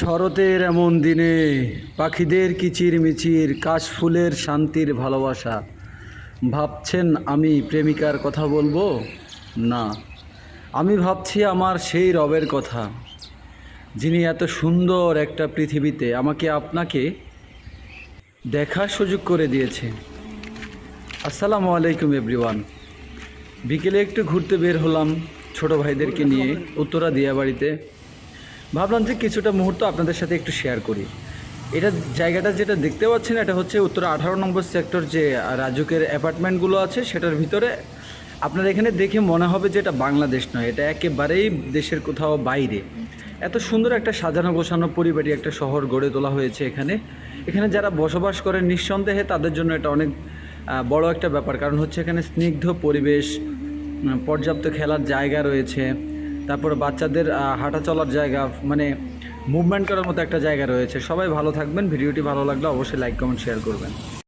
শরতের এমন দিনে পাখিদের কিচির মিচির, কাশফুলের শান্তির ভালোবাসা। ভাবছেন আমি প্রেমিকার কথা বলব? না। আমি ভাবছি আমার সেই রবের কথা। যিনি এত সুন্দর একটা পৃথিবীতে আমাকে আপনাকে দেখার সুযোগ করে দিয়েছে। আসসালামু আলাইকুম, এভরিওয়ান। বিকেলে একটু ঘুরতে বের হলাম ছোট ভাইদেরকে নিয়ে উত্তরা দিয়াবাড়িতে ভাবলাম যে কিছুটা মুহূর্ত আপনাদের সাথে একটু শেয়ার করি। এটা জায়গাটা যেটা দেখতে পাচ্ছেন, এটা হচ্ছে উত্তর আঠারো নম্বর সেক্টর যে রাজুকের অ্যাপার্টমেন্টগুলো আছে, সেটার ভিতরে। আপনার এখানে দেখে মনে হবে যে এটা বাংলাদেশ নয়, এটা একেবারেই দেশের কোথাও বাইরে। এত সুন্দর একটা সাজানো গোছানো পরিবারই একটা শহর গড়ে তোলা হয়েছে এখানে। এখানে যারা বসবাস করেন, নিঃসন্দেহে তাদের জন্য এটা অনেক বড় একটা ব্যাপার। কারণ হচ্ছে এখানে স্নিগ্ধ পরিবেশ পর্যাপ্ত খেলার জায়গা রয়েছে। তারপর বাচ্চাদের হাঁটা চলার জায়গা মানে মুভমেন্ট করার মতো একটা জায়গা রয়েছে। সবাই ভালো থাকবেন, ভিডিওটি ভালো লাগলে অবশ্যই লাইক কমেন্ট শেয়ার করবেন।